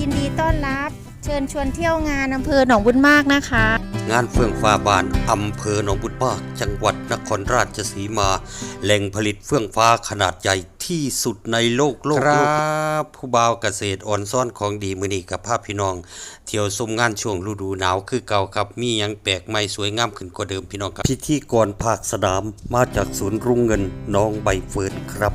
ยินดีต้อนรับ เชิญชวนเที่ยวงานอำเภอหนองบุญมากนะคะ งานเฟื่องฟ้าบานอำเภอหนองบุญมาก จังหวัดนครราชสีมา แหล่งผลิตเฟื่องฟ้าขนาดใหญ่ที่สุดในโลกโลกครับผู้บ่าวเกษตรอ่อนซ่อนของดีมือนีกับภาพพี่น้อง เที่ยวชมงานช่วงฤดูหนาวคือเก่าครับมีหยังแปลกใหม่สวยงามขึ้นกว่าเดิมพี่น้องครับ พิธีกรภาคสนามมาจากศูนย์รุ่งเงินน้องใบเฟิร์นครับ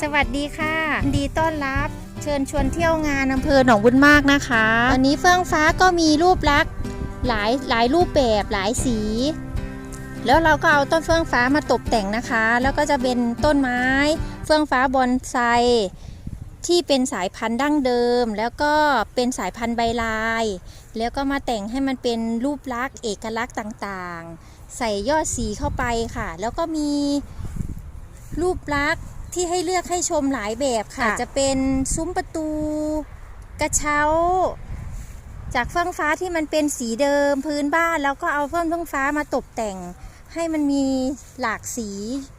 สวัสดีค่ะยินดีต้อนรับ เชิญชวนเที่ยวงานอำเภอหนองบุญมากนะคะ ตอนนี้เฟื่องฟ้าก็มีรูปลักษณ์หลายหลายรูปแบบหลายสี แล้วเราก็เอาต้นเฟื่องฟ้ามาตกแต่งนะคะ แล้วก็จะเป็นต้นไม้ เฟื่องฟ้าบอนไซที่เป็นสายพันธุ์ดั้งเดิม แล้วก็เป็นสายพันธุ์ใบลาย แล้วก็มาแต่งให้มันเป็นรูปลักษณ์เอกลักษณ์ต่างๆ ใส่ยอดสีเข้าไปค่ะ แล้วก็มีรูปลักษณ์ ที่ให้เลือกให้ชมหลายแบบค่ะ จะเป็นซุ้มประตู กระเช้า จากเฟื่องฟ้าที่มันเป็นสีเดิมพื้นบ้าน แล้วก็เอาเฟื่องเฟื่องฟ้ามาตกแต่ง ให้มันมีหลากสี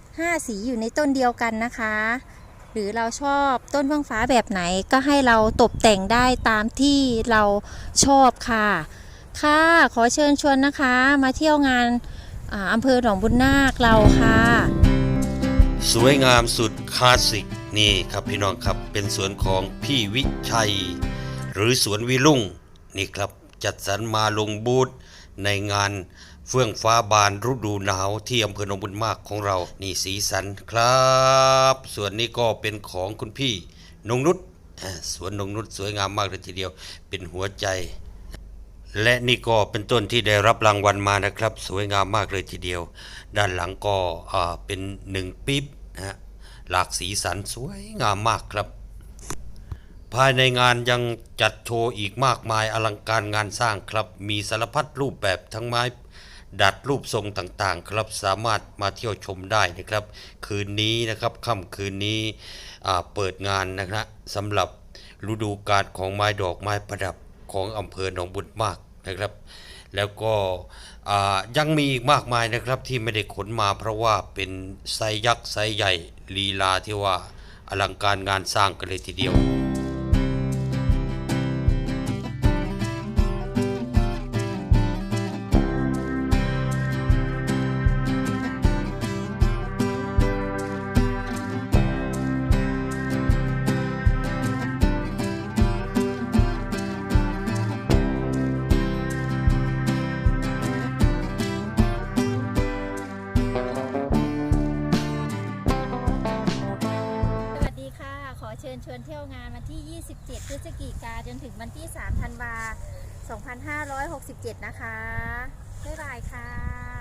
5สีอยู่ในต้นเดียวกันนะคะ หรือเราชอบต้นเฟื่องฟ้าแบบไหนก็ให้เราตกแต่งได้ตามที่เราชอบค่ะ ค่ะ ขอเชิญชวนนะคะ มาเที่ยวงานอ่าอำเภอหนองบุญนาคเราค่ะ สวยงามสุดคลาสสิกนี่ครับพี่น้องครับเป็นสวนของพี่วิชัย หรือสวนวิลุ่งนี่ครับจัดสรรมาลงบูธในงานเฟื่องฟ้าบานฤดูหนาวที่อำเภอหนองบุญมากของเรา นี่สีสันครับ ส่วนนี้ก็เป็นของคุณพี่นงนุชสวนนงนุชสวยงามมากเลยทีเดียว เป็นหัวใจ และนี่ก็เป็นต้นที่ได้รับรางวัลมานะครับ สวยงามมากเลยทีเดียว ด้านหลังก็เป็นหนึ่งปิ๊บนะฮะหลากสีสันสวยงามมากครับ ภายในงานยังจัดโชว์อีกมากมายอลังการงานสร้างครับ มีสารพัดรูปแบบทั้งไม้ ดัดรูปทรงต่างๆ ครับสามารถมาเที่ยวชมได้นะครับ คืนนี้นะครับค่ำคืนนี้เปิดงานนะครับสำหรับฤดูกาลของไม้ดอกไม้ประดับ ของอำเภอหนองบุญมากนะครับ แล้วก็ยังมีอีกมากมายนะครับที่ไม่ได้ขนมาเพราะว่าเป็นไซยักษ์ไซใหญ่ลีลาที่ว่าอลังการงานสร้างกันเลยทีเดียว เชิญชวนเที่ยวงานวันที่ 27 พฤศจิกาจนถึงวันที่ 3 ธันวา 2567 นะคะ บ๊ายบายค่ะ